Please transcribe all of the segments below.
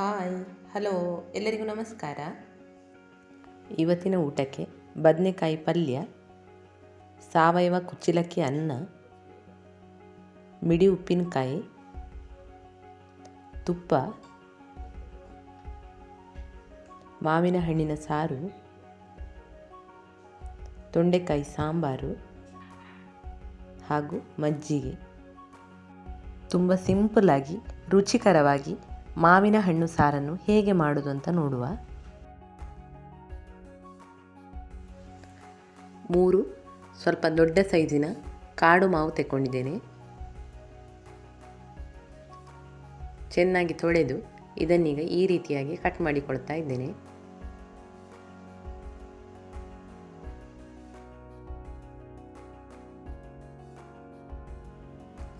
Hi, hello, ಎಲ್ಲರಿಗೂ ನಮಸ್ಕಾರ. ಇವತ್ತಿನ ಊಟಕ್ಕೆ ಬದನೆಕಾಯಿ ಪಲ್ಯ, ಸಾವಯವ ಕುಚ್ಚಿಲಕ್ಕಿ ಅನ್ನ, ಮಿಡಿ ಉಪ್ಪಿನಕಾಯಿ, ತುಪ್ಪ, ಮಾವಿನ ಹಣ್ಣಿನ ಸಾರು, ತೊಂಡೆಕಾಯಿ ಸಾಂಬಾರು ಹಾಗೂ ಮಜ್ಜಿಗೆ. ತುಂಬ ಸಿಂಪಲ್ಲಾಗಿ, ರುಚಿಕರವಾಗಿ ಮಾವಿನ ಹಣ್ಣು ಸಾರನ್ನು ಹೇಗೆ ಮಾಡುವುದು ಅಂತ ನೋಡುವ. ಮೂರು, ಸ್ವಲ್ಪ ದೊಡ್ಡ ಸೈಜಿನ ಕಾಡು ಮಾವು ತೆಕ್ಕೊಂಡಿದ್ದೇನೆ. ಚೆನ್ನಾಗಿ ತೊಳೆದು ಇದನ್ನೀಗ ಈ ರೀತಿಯಾಗಿ ಕಟ್ ಮಾಡಿಕೊಳ್ತಾ ಇದ್ದೇನೆ.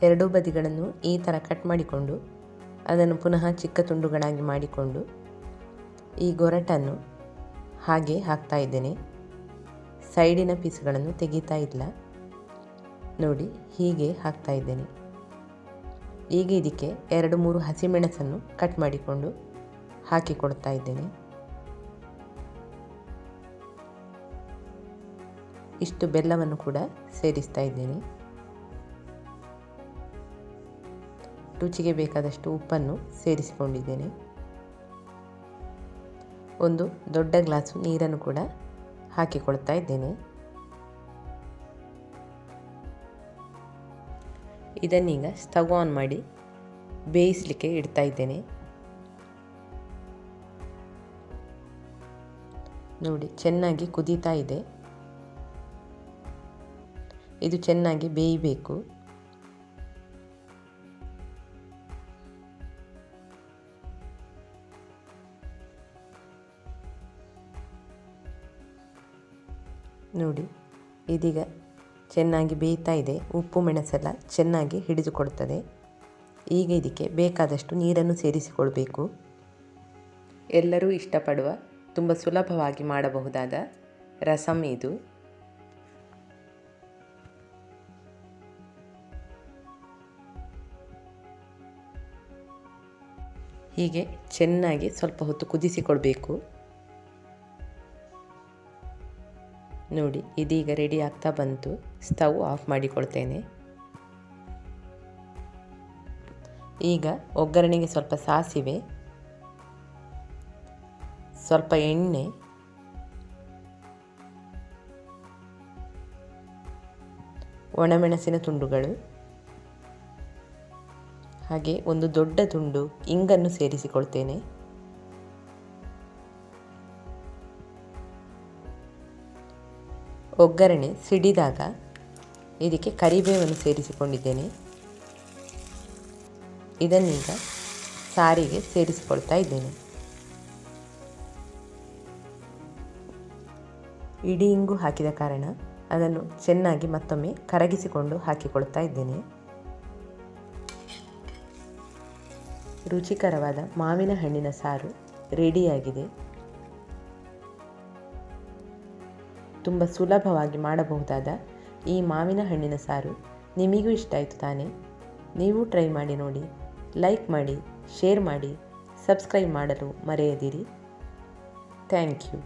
ಎರಡೂ ಬದಿಗಳನ್ನು ಈ ಥರ ಕಟ್ ಮಾಡಿಕೊಂಡು ಅದನ್ನು ಪುನಃ ಚಿಕ್ಕ ತುಂಡುಗಳಾಗಿ ಮಾಡಿಕೊಂಡು ಈ ಗೊರಟನ್ನು ಹಾಗೆ ಹಾಕ್ತಾ ಇದ್ದೇನೆ. ಸೈಡಿನ ಪೀಸ್ಗಳನ್ನು ತೆಗೀತಾ ಇಲ್ಲ. ನೋಡಿ, ಹೀಗೆ ಹಾಕ್ತಾ ಇದ್ದೇನೆ. ಈಗ ಇದಕ್ಕೆ ಎರಡು ಮೂರು ಹಸಿಮೆಣಸನ್ನು ಕಟ್ ಮಾಡಿಕೊಂಡು ಹಾಕಿಕೊಡ್ತಾ ಇದ್ದೇನೆ. ಇಷ್ಟು ಬೆಲ್ಲವನ್ನು ಕೂಡ ಸೇರಿಸ್ತಾ ಇದ್ದೇನೆ. ರುಚಿಗೆ ಬೇಕಾದಷ್ಟು ಉಪ್ಪನ್ನು ಸೇರಿಸಿಕೊಂಡಿದ್ದೇನೆ. ಒಂದು ದೊಡ್ಡ ಗ್ಲಾಸು ನೀರನ್ನು ಕೂಡ ಹಾಕಿಕೊಳ್ತಾ ಇದ್ದೇನೆ. ಇದನ್ನೀಗ ಸ್ಟವ್ ಆನ್ ಮಾಡಿ ಬೇಯಿಸಲಿಕ್ಕೆ ಇಡ್ತಾ ಇದ್ದೇನೆ. ನೋಡಿ, ಚೆನ್ನಾಗಿ ಕುದೀತಾ ಇದೆ. ಇದು ಚೆನ್ನಾಗಿ ಬೇಯಬೇಕು. ನೋಡಿ. ಇದೀಗ ಚೆನ್ನಾಗಿ ಬೇಯ್ತಾ ಇದೆ. ಉಪ್ಪು ಮೆಣಸೆಲ್ಲ ಚೆನ್ನಾಗಿ ಹಿಡಿದುಕೊಳ್ತದೆ. ಈಗ ಇದಕ್ಕೆ ಬೇಕಾದಷ್ಟು ನೀರನ್ನು ಸೇರಿಸಿಕೊಳ್ಬೇಕು. ಎಲ್ಲರೂ ಇಷ್ಟಪಡುವ, ತುಂಬ ಸುಲಭವಾಗಿ ಮಾಡಬಹುದಾದ ರಸಮ್ ಇದು. ಹೀಗೆ ಚೆನ್ನಾಗಿ ಸ್ವಲ್ಪ ಹೊತ್ತು ಕುದಿಸಿಕೊಳ್ಬೇಕು. ನೋಡಿ, ಇದೀಗ ರೆಡಿ ಆಗ್ತಾ ಬಂತು. ಸ್ಟವ್ ಆಫ್ ಮಾಡಿಕೊಳ್ತೇನೆ. ಈಗ ಒಗ್ಗರಣೆಗೆ ಸ್ವಲ್ಪ ಸಾಸಿವೆ, ಸ್ವಲ್ಪ ಎಣ್ಣೆ, ಒಣಮೆಣಸಿನ ತುಂಡುಗಳು, ಹಾಗೆ ಒಂದು ದೊಡ್ಡ ತುಂಡು ಇಂಗನ್ನು ಸೇರಿಸಿಕೊಳ್ತೇನೆ. ಒಗ್ಗರಣೆ ಸಿಡಿದಾಗ ಇದಕ್ಕೆ ಕರಿಬೇವನ್ನು ಸೇರಿಸಿಕೊಂಡಿದ್ದೇನೆ. ಇದನ್ನೀಗ ಸಾರಿಗೆ ಸೇರಿಸಿಕೊಳ್ತಾ ಇದ್ದೇನೆ. ಇಡೀ ಇಂಗು ಹಾಕಿದ ಕಾರಣ ಅದನ್ನು ಚೆನ್ನಾಗಿ ಮತ್ತೊಮ್ಮೆ ಕರಗಿಸಿಕೊಂಡು ಹಾಕಿಕೊಳ್ತಾ ಇದ್ದೇನೆ. ರುಚಿಕರವಾದ ಮಾವಿನ ಹಣ್ಣಿನ ಸಾರು ರೆಡಿಯಾಗಿದೆ. ತುಂಬ ಸುಲಭವಾಗಿ ಮಾಡಬಹುದಾದ ಈ ಮಾವಿನ ಹಣ್ಣಿನ ಸಾರು ನಿಮಗೂ ಇಷ್ಟ ಆಯಿತು ತಾನೇ? ನೀವು ಟ್ರೈ ಮಾಡಿ ನೋಡಿ, ಲೈಕ್ ಮಾಡಿ, ಶೇರ್ ಮಾಡಿ, ಸಬ್ಸ್ಕ್ರೈಬ್ ಮಾಡಲು ಮರೆಯದಿರಿ. Thank you.